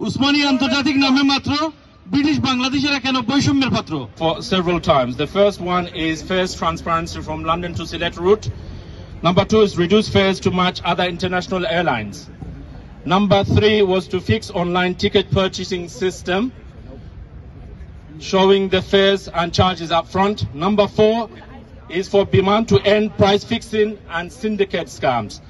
উসমানী আন্তর্জাতিক নামে মাত্র ব্রিটিশ বাংলাদেশেরা কেন বৈষম্যের পাত্র for several times. The first one is fares transparency from London to Sylhet route. Number two is reduce fares to match other international airlines. Number three was to fix online ticket purchasing system, showing the fares and charges up front. Number four is for Biman to end price fixing and syndicate scams.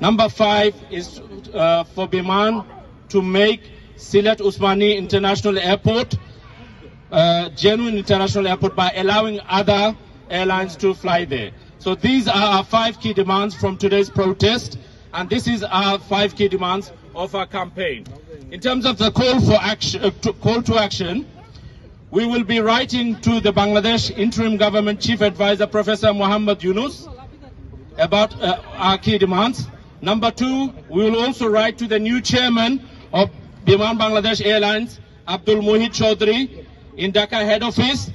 Number five is uh, for Biman to make Sylhet Usmani International Airport uh, genuine international airport by allowing other airlines to fly there. So these are our five key demands from today's protest, and this is our five key demands of our campaign. In terms of the call for action, uh, to, call to action, we will be writing to the Bangladesh Interim Government Chief Advisor Professor Muhammad Yunus about uh, our key demands. Number two, we will also write to the new chairman of Biman Bangladesh Airlines, Abdul Muhid Chaudhry, in Dhaka head office.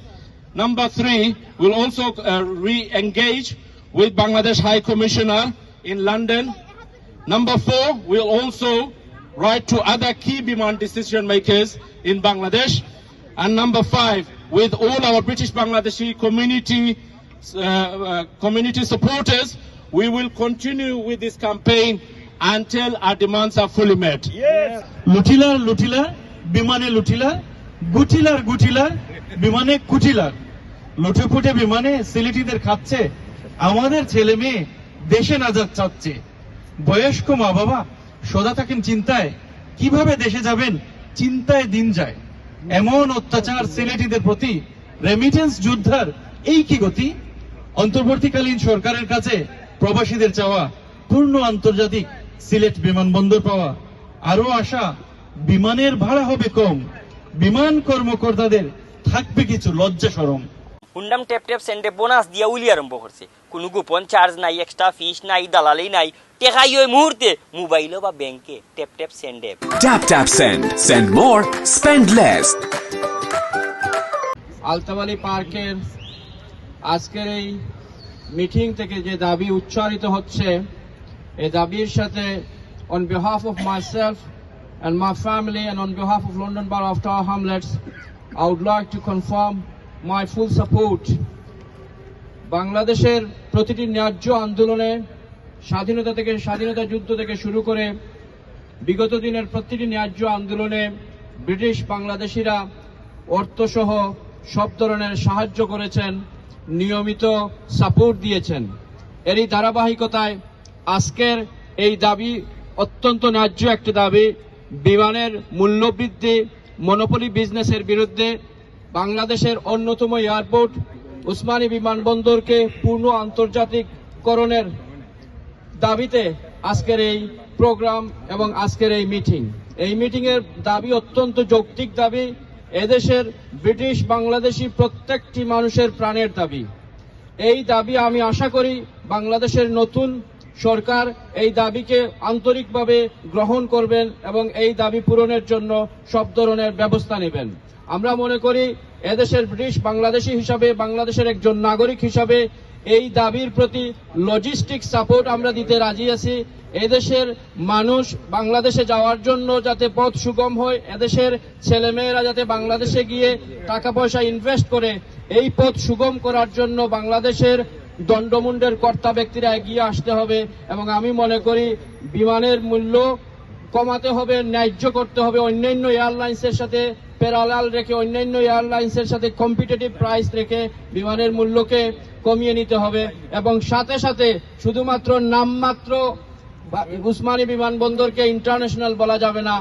Number three, we'll also uh, re-engage with Bangladesh High Commissioner in London. Number four, we'll also write to other key Biman decision makers in Bangladesh. And number five, with all our British Bangladeshi community uh, uh, community supporters, we will continue with this campaign until our demands are fully met. লুটিলার লুটিলার বিমানে লুটিলার গুটিলার গুটিলার বিমানে কুটিলার লুটেপুটে বিমানে সিলেটিদের খাচ্ছে আমাদের ছেলে মেয়ে দেশে নাজাত চাচ্ছে বয়স্ক মা বাবা সদা থাকেন চিন্তায় কীভাবে দেশে যাবেন চিন্তায় দিন যায় এমন অত্যাচার সিলেটিদের প্রতি রেমিটেন্স যুদ্ধার এই কি গতি অন্তর্বর্তীকালীন সরকারের কাছে প্রবাসীদের চাওয়া পূর্ণ আন্তর্জাতিক সিলেট বিমানবন্দর পাওয়া। আরও আশা বিমানের ভাড়া হবে কম। বিমান কর্মকর্তাদের থাকবে কিছু লজ্জা সরম। হুন্ডাম ট্যাপ ট্যাপ সেন্টে বোনাস দিয়া উলি আরম্ভ করছে। কোনো গোপন চার্জ নাই এক্সট্রা ফিস নাই দালালি নাই। টেকাই ওই মুহূর্তে মোবাইলও বা ব্যাংকে ট্যাপ ট্যাপ সেন্ডে Tap tap send. Send more, spend less. আলতাবালি পার্কের আজকের এই মিটিং থেকে যে দাবি উচ্চারিত হচ্ছে এই দাবির সাথে on behalf of self and my family and on behalf of London borough of Tower Hamlets I would like to confirm my full support বাংলাদেশের প্রতিটি ন্যায্য আন্দোলনে স্বাধীনতা থেকে, স্বাধীনতা যুদ্ধ থেকে শুরু করে বিগত দিনের প্রতিটি ন্যায্য আন্দোলনে ব্রিটিশ বাংলাদেশিরা অর্থসহ সব ধরনের সাহায্য করেছেন, নিয়মিত সাপোর্ট দিয়েছেন। এরই ধারাবাহিকতায় আজকের এই দাবি অত্যন্ত ন্যায্য একটি দাবি। বিমানের মূল্যবৃদ্ধি মনোপলি বিজনেসের বিরুদ্ধে বাংলাদেশের অন্যতম এয়ারপোর্ট উসমানী বিমানবন্দরকে পূর্ণ আন্তর্জাতিককরণের দাবিতে আজকের এই প্রোগ্রাম এবং আজকের এই মিটিং এই মিটিং এর দাবি অত্যন্ত যৌক্তিক দাবি। এদেশের ব্রিটিশ বাংলাদেশি প্রত্যেকটি মানুষের প্রাণের দাবি। এই দাবি আমি আশা করি বাংলাদেশের নতুন সরকার এই দাবিকে আন্তরিকভাবে গ্রহণ করবেন এবং এই দাবি পূরণের জন্য সব ধরনের ব্যবস্থা নেবেন। আমরা মনে করি এদেশের ব্রিটিশ বাংলাদেশি হিসাবে বাংলাদেশের একজন নাগরিক হিসাবে এই দাবির প্রতি লজিস্টিক সাপোর্ট আমরা দিতে রাজি আছি। এদেশের মানুষ বাংলাদেশে যাওয়ার জন্য যাতে পথ সুগম হয়, এদেশের ছেলেমেয়েরা যাতে বাংলাদেশে গিয়ে টাকা পয়সা ইনভেস্ট করে, এই পথ সুগম করার জন্য বাংলাদেশের দণ্ডমুণ্ডের কর্তা ব্যক্তিরা এগিয়ে আসতে হবে এবং আমি মনে করি বিমানের মূল্য কমাতে হবে, ন্যায্য করতে হবে। অন্যান্য এয়ারলাইন্সের সাথে প্যারালাল রেখে, অন্যান্য এয়ারলাইন্সের সাথে কম্পিটিটিভ প্রাইস রেখে বিমানের মূল্যকে কমিয়ে নিতে হবে। এবং সাথে সাথে শুধুমাত্র নামমাত্র উসমানী বিমানবন্দরকে ইন্টারন্যাশনাল বলা যাবে না।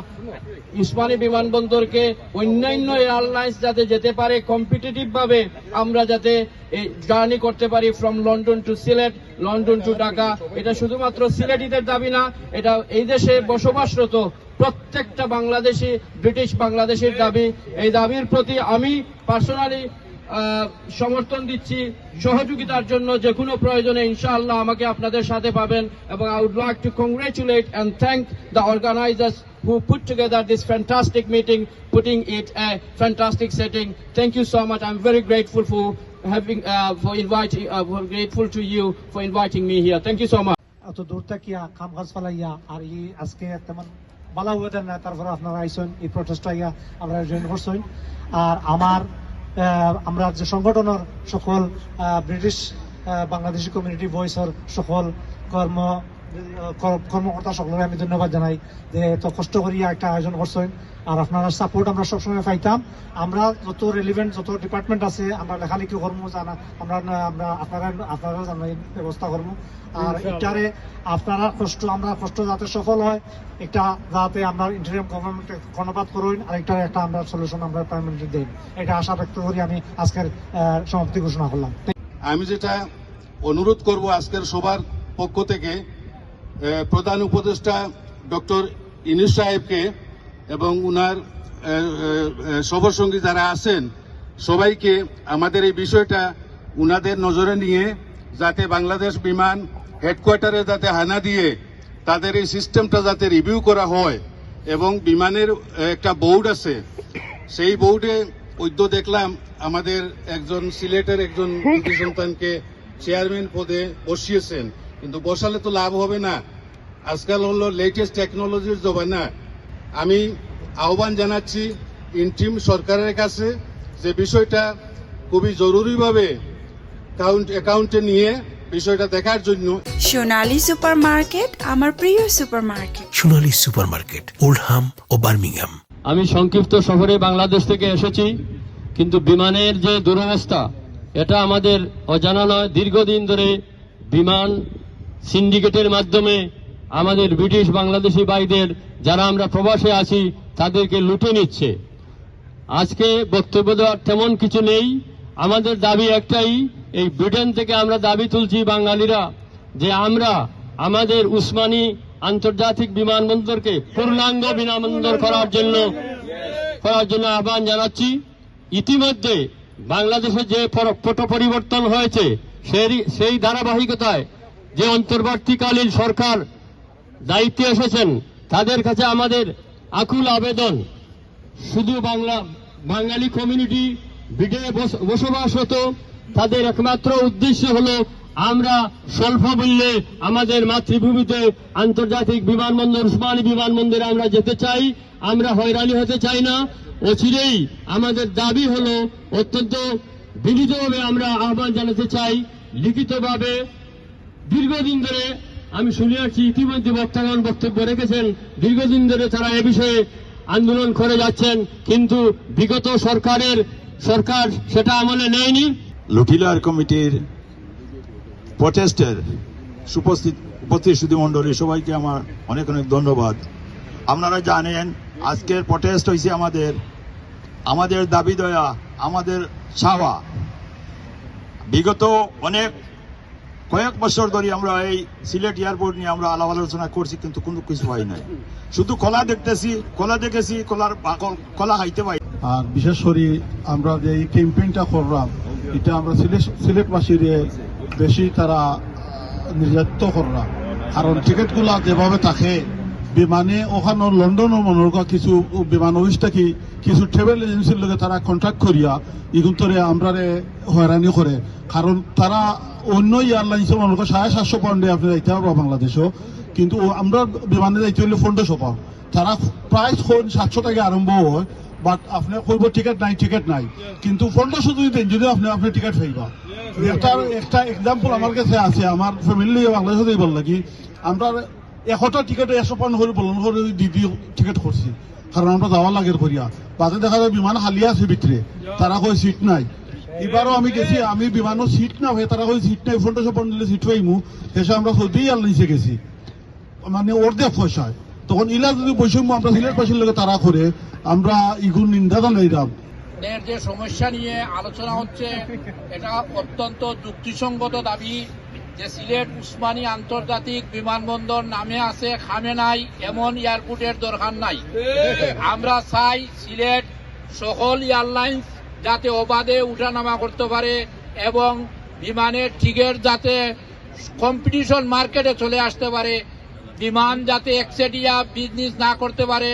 উসমানী বিমানবন্দরকে অন্যান্য এয়ারলাইন্স যাতে যেতে পারে কম্পিটিটিভ ভাবে আমরা যাতে জার্নি করতে পারি from London to Sylhet London to Dhaka এটা শুধুমাত্র সিলেটিদের দাবি না, এটা এই দেশে বসবাসরত প্রত্যেকটা বাংলাদেশি, ব্রিটিশ বাংলাদেশের দাবি। এই দাবির প্রতি আমি পার্সোনালি সমর্থন দিচ্ছি সহযোগিতার জন্য যে কোনো প্রয়োজনে ইনশাআল্লাহ আমাকে আপনাদের সাথে পাবেন এবং I would like to congratulate and thank the organisers who put together this fantastic meeting putting it a fantastic setting thank you so much I am very grateful for having for inviting for grateful to you for inviting me here thank you so much এত দূর থেকে খাম গাছ ফেলাইয়া, আর ই আজকে তেমন বলা হয়ে না, তারপর আপনারা আইসন, এই প্রটেস্ট আমরা জয়েন করছেন। আর আমার আমরা যে সংগঠনের সকল ব্রিটিশ বাংলাদেশি কমিউনিটি ভয়েসের সকল কর্ম কর্মকর্তা সকলকে আমি ধন্যবাদ জানাই যে এত কষ্ট করিয়া একটা আয়োজন করছেন। আর আপনারা সাপোর্ট আমরা সবসময় পাইতাম। আমরা যত রেলিভেন্ট যত ডিপার্টমেন্ট আছে আমরা লেখালেখি কর্ম জানা আমরা আমরা আপনারা আপনারা জানাই ব্যবস্থা করব। আর এটারে আপনারা কষ্ট আমরা কষ্ট যাতে সফল হয় একটা যাতে আমরা ইন্টারিয়াম গভর্নমেন্ট কর্ণপাত করুন আর একটা একটা আমরা সলিউশন আমরা পার্মানেন্ট দিই। এটা আশা ব্যক্ত করি আমি আজকের আহ, সমাপ্তি ঘোষণা করলাম। আমি যেটা অনুরোধ করব আজকের সবার পক্ষ থেকে প্রধান উপদেষ্টা ডক্টর ইনুস সাহেবকে এবং উনার সফরসঙ্গী যারা আছেন, সবাইকে আমাদের এই বিষয়টা উনাদের নজরে নিয়ে যাতে বাংলাদেশ বিমান হেডকোয়ার্টারে যাতে হানা দিয়ে তাদের এই সিস্টেমটা যাতে রিভিউ করা হয় এবং বিমানের একটা বোর্ড আছে, সেই বোর্ডে ঐদ্য দেখলাম আমাদের একজন সিলেটের একজন সন্তানকে চেয়ারম্যান পদে বসিয়েছেন। কিন্তু বসালে তো লাভ হবে না। আজকাল হলো লেটেস্ট টেকনোলজির জমানা। আমি আহ্বান জানাচ্ছি ইন্টিম সরকারের কাছে যে বিষয়টা খুবই জরুরিভাবে কাউন্ট অ্যাকাউন্টে নিয়ে বিষয়টা দেখার জন্য। সোনালী সুপারমার্কেট আমার প্রিয় সুপারমার্কেট। সোনালী সুপারমার্কেট ওল্ডহাম ও বার্মিংহাম। আমি সংক্ষিপ্ত শহরে বাংলাদেশ থেকে এসেছি কিন্তু বিমানের যে দুরবস্থা এটা আমাদের অজানা নয়। দীর্ঘদিন ধরে বিমান সিন্ডিকেটের মাধ্যমে আমাদের ব্রিটিশ বাংলাদেশি ভাইদের, যারা আমরা প্রবাসে আছি, তাদেরকে লুটে নিচ্ছে। আজকে বক্তব্য দেওয়ার তেমন কিছু নেই। আমাদের দাবি একটাই, এই ব্রিটেন থেকে আমরা দাবি তুলছি বাঙালিরা যে আমরা আমাদের উসমানী আন্তর্জাতিক বিমানবন্দরকে পূর্ণাঙ্গ বিমানবন্দর করার জন্য করার জন্য আহ্বান জানাচ্ছি। ইতিমধ্যে বাংলাদেশে যে পট পরিবর্তন হয়েছে সেই ধারাবাহিকতায় যে অন্তর্বর্তীকালীন সরকার দায়িত্বে এসেছেন, তাদের কাছে আমাদের আকুল আবেদন। শুধু বাংলা, বাঙালি কমিউনিটি বস- বসবাসরত, তাদের একমাত্র উদ্দেশ্য হল আমরা স্বল্প মূল্যে আমাদের মাতৃভূমিতে আন্তর্জাতিক বিমানবন্দর, উসমানী বিমানবন্দরে আমরা যেতে চাই, আমরা হয়রানি হতে চাই না। অচিরেই আমাদের দাবি হলো অত্যন্ত বিনীতভাবে আমরা আহ্বান জানাতে চাই, লিখিতভাবে দীর্ঘদিন ধরে আমি শুনে আসছি, ইতিমধ্যে বক্তাগণ বক্তব্য রেখেছেন। দীর্ঘদিন ধরে তারা এ বিষয়ে আন্দোলন করে যাচ্ছেন, কিন্তু বিগত সরকারের, সরকার সেটা আমলে নেয়নি। লুটিলার কমিটির সুপস্থিত উপস্থিতি মণ্ডলী সবাইকে আমার অনেক অনেক ধন্যবাদ। আপনারা জানেন, আজকের প্রটেস্ট হয়েছে আমাদের আমাদের দাবি দয়া, আমাদের চাওয়া। বিগত অনেক কয়েক বছর ধরে আমরা এই সিলেট এয়ারপোর্ট নিয়ে আমরা আলাপ আলোচনা করছি, কিন্তু কোনো কিছু হয় নাই। শুধু কলা দেখতেছি, কলা দেখেছি, কলার কলা খাইতে পাই। আর বিশেষ করে আমরা যে এই ক্যাম্পেইনটা করলাম, এটা আমরা সিলেট, সিলেটবাসীর বেশি তারা নির্যাতিত করলাম। কারণ টিকিটগুলা যেভাবে থাকে বিমানে ওখানে লন্ডনের মনের কিছু বিমান অফিস থাকি কিছু ট্রাভেল এজেন্সির লগে তারা কন্ট্যাক্ট করিয়া ইগুন্তরে আমরা হয়রানি করে। কারণ তারা অন্য এয়ারলাইন্সের মনে করেন সাড়ে সাতশো পাউন্ডে আপনি যাইতে পারব বাংলাদেশও। কিন্তু আমরা বিমানে যাইতে হলে পনেরোশো পাউন্ড তারা প্রাইস সাতশো থেকে আরম্ভ হয় বাট আপনি কইব টিকিট নাই টিকিট নাই। কিন্তু পনেরোশো যদি দেন যদি আপনি আপনি টিকিট পাইবা। একটা একটা এক্সাম্পল আমার কাছে আছে আমার ফ্যামিলি বাংলাদেশে বল লাগি। আমরা এশটা টিকিট একশো পাউন্ড করে বলুন করে দি দি টিকিট করছি কারণ আমরা যাওয়া লাগে করিয়া বাজে দেখা যায় বিমান খালি আছে ভিতরে তারা কই সিট নাই। এবারও আমি গেছি, আমি বিমানও সিট না হয়ে তারা কই সিট নাই পনেরোশো পাউন্ড দিলে সিট পাইমু এসে আমরা সৌদি এয়ারলাইন্সে গেছি। মানে অর্ধেক পয়সায় তখন ইলা যদি বৈষম্য আমরা সিলেটবাসীর লোকে তারা করে আমরা ইগুন নিন্দা জানাইলাম এর যে সমস্যা নিয়ে, আলোচনা হচ্ছে, এটা অত্যন্ত যুক্তিসঙ্গত দাবি। যে সিলেট উসমানী আন্তর্জাতিক বিমানবন্দর নামে আছে, খামে নাই, এমন এয়ারপোর্টের দরকার নাই। আমরা চাই সিলেট সকল এয়ারলাইন্স যাতে অবাধে উঠানামা করতে পারে এবং বিমানের টিকিট যাতে কম্পিটিশন মার্কেটে চলে আসতে পারে, বিমান যাতে একচেটিয়া বিজনেস না করতে পারে।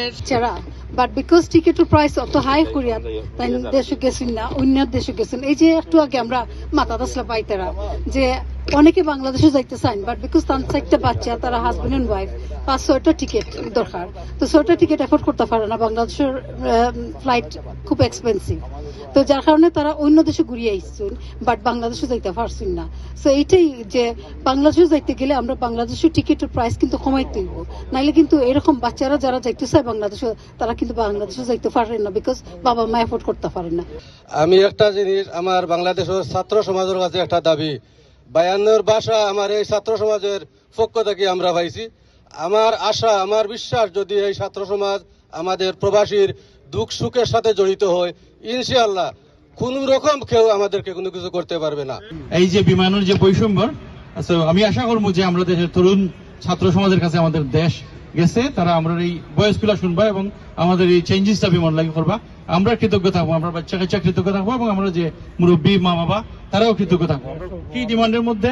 বাট বিকজ টিকেটের প্রাইস অত হাই করিয়া তাই দেশে গেছেন না, অন্য দেশে গেছেন। এই যে একটু আগে আমরা মাথা দাসলা পাইতারা, যে অনেকে বাংলাদেশে যাইতে চান বাট বিকজ তার চারটা বাচ্চা, তারা হাজবেন্ড এন্ড ওয়াইফ পাঁচ, ছয়টা টিকিট দরকার। তো ছয়টা টিকিট এফোর্ড করতে পারে না। বাংলাদেশের ফ্লাইট খুব এক্সপেন্সিভ তো যার কারণে তারা অন্য দেশে ঘুরিয়ে আইসছেন বাট বাংলাদেশে যাইতে পারছেন না। সো এইটাই যে বাংলাদেশে যাইতে গেলে আমরা বাংলাদেশের টিকিটের প্রাইস কিন্তু কমাইতে হইব। নাইলে কিন্তু এরকম বাচ্চারা যারা যাইতে চায় বাংলাদেশে, তারা কিন্তু বাংলাদেশে যাইতে পারেন না বিকজ বাবা মা এফোর্ড করতে পারে না। আমি একটা জিনিস, আমার বাংলাদেশের ছাত্র সমাজের কাছে একটা দাবি। বায়ান্নর ভাষা আমার এই ছাত্র সমাজের পক্ষ থেকে আমরা পাইছি। আমার আশা, আমার বিশ্বাস যদি এই ছাত্র সমাজ আমাদের প্রবাসীর দুঃখ সুখের সাথে জড়িত হয়, ইনশাআল্লাহ কোন রকম কেউ আমাদেরকে কোনো কিছু করতে পারবে না। এই যে বিমানের যে বৈষম্য so আমি আশা করব যে আমরা দেশের তরুণ ছাত্র সমাজের কাছে আমাদের দেশ গেছে, তারা আমরা এই বয়সগুলা শুনবা এবং আমাদের এই চেঞ্জেসটা বিমান লাগে করবা। আমরা কৃতজ্ঞ থাকব, আমরা বাচ্চা কাচ্চা কৃতজ্ঞ থাকব এবং আমরা যে মুরব্বী মা বাবা তারাও কৃতজ্ঞ থাকব। কি ডিমান্ডের মধ্যে?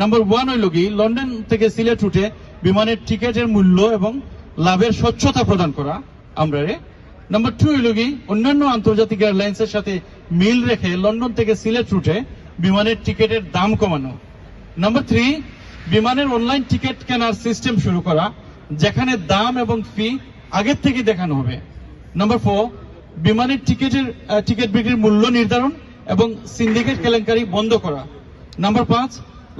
নাম্বার ওয়ান হইল কি, লন্ডন থেকে সিলেট রুটে বিমানের টিকেটের মূল্য এবং লাভের স্বচ্ছতা প্রদান করা, আমরা রে। নাম্বার টু হইল কি, অন্যান্য আন্তর্জাতিক এয়ারলাইন্সের সাথে মিল রেখে লন্ডন থেকে সিলেট রুটে বিমানের টিকেটের দাম কমানো। নাম্বার থ্রি বিমানের অনলাইন টিকিট কেনার সিস্টেম শুরু করা, যেখানে দাম এবং ফি আগের থেকে দেখানো হবে। নাম্বার ফোর বিমানের টিকিটের টিকিট বিক্রির মূল্য নির্ধারণ এবং সিন্ডিকেট কেলেঙ্কারি বন্ধ করা। নাম্বার পাঁচ,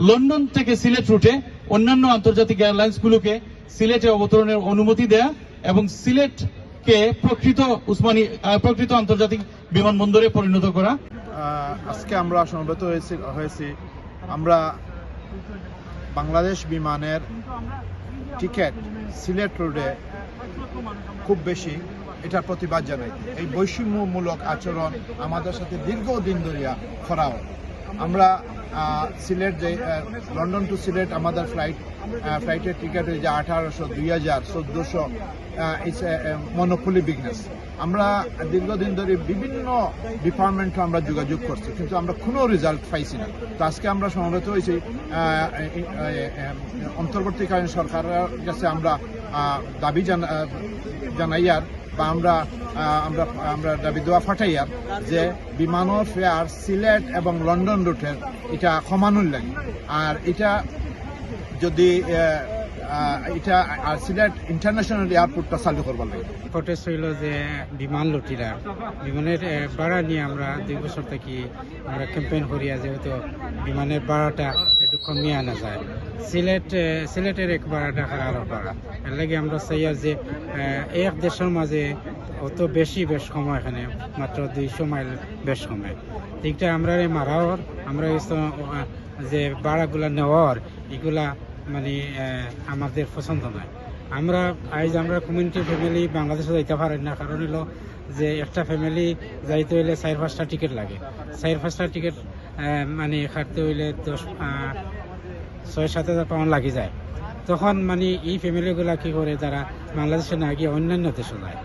লন্ডন থেকে সিলেট রুটে অন্যান্য আন্তর্জাতিক এয়ারলাইন্সগুলোকে সিলেটে অবতরণের অনুমতি দেয়া এবং সিলেটকে প্রকৃত উসমানী প্রকৃত আন্তর্জাতিক বিমানবন্দরে পরিণত করা। আজকে আমরা সমবেত হয়েছি হয়েছি। আমরা বাংলাদেশ বিমানের টিকিট সিলেট রোডে খুব বেশি এটার প্রতিবাদ জানাই। এই বৈষম্যমূলক আচরণ আমাদের সাথে দীর্ঘদিন ধরিয়া হয় আমরা সিলেট যে লন্ডন টু সিলেট আমাদের ফ্লাইট ফ্লাইটের টিকিট হয়ে যায় আঠারোশো, দুই হাজার, চোদ্দোশো মনোপলি বিজনেস আমরা দীর্ঘদিন ধরে বিভিন্ন ডিপার্টমেন্টে আমরা যোগাযোগ করছি, কিন্তু আমরা কোনো রেজাল্ট পাইছি না। তো আজকে আমরা সমবেত হয়েছি অন্তর্বর্তীকালীন সরকারের কাছে আমরা দাবি জানা জানাইয়ার বা আমরা আমরা আমরা দাবি দেওয়া ফাটাইয়ার যে বিমানের ফেয়ার, সিলেট এবং লন্ডন রুটের এটা সমানুল্য লাগে আর এটা যদি এটা সিলেট ইন্টারন্যাশনাল এয়ারপোর্টটা চালু করবার লাগে। প্রটেস্ট হইল যে বিমান লুটিরা। বিমানের ভাড়া নিয়ে আমরা দুই বছর থেকে আমরা ক্যাম্পেইন করিয়া যেহেতু বিমানের ভাড়াটা একটু কমিয়ে আনা যায়। সিলেট সিলেটের এক ভাড়া টাকা আরও ভাড়া। এর লাগে আমরা চাই যে এক দেশের মাঝে অত বেশি বেশ সময় এখানে, মাত্র দুইশো মাইল বেশ সময় ঠিকটা আমরা মারাওর আমরা যে ভাড়াগুলা নেওয়ার, এগুলা মানে আমাদের পছন্দ নয়। আমরা আজ আমরা কমিউনিটি ফ্যামিলি বাংলাদেশে যাইতে পারি না। কারণ হলো যে, একটা ফ্যামিলি যাইতে হইলে চার পাঁচটা টিকিট লাগে। চার পাঁচটা টিকিট মানে কাটতে হইলে দশ ছয়, সাত হাজার পাউন্ড লাগি যায়। তখন মানে এই ফ্যামিলিগুলা কি করে তারা বাংলাদেশে না গিয়ে অন্যান্য দেশে যায়।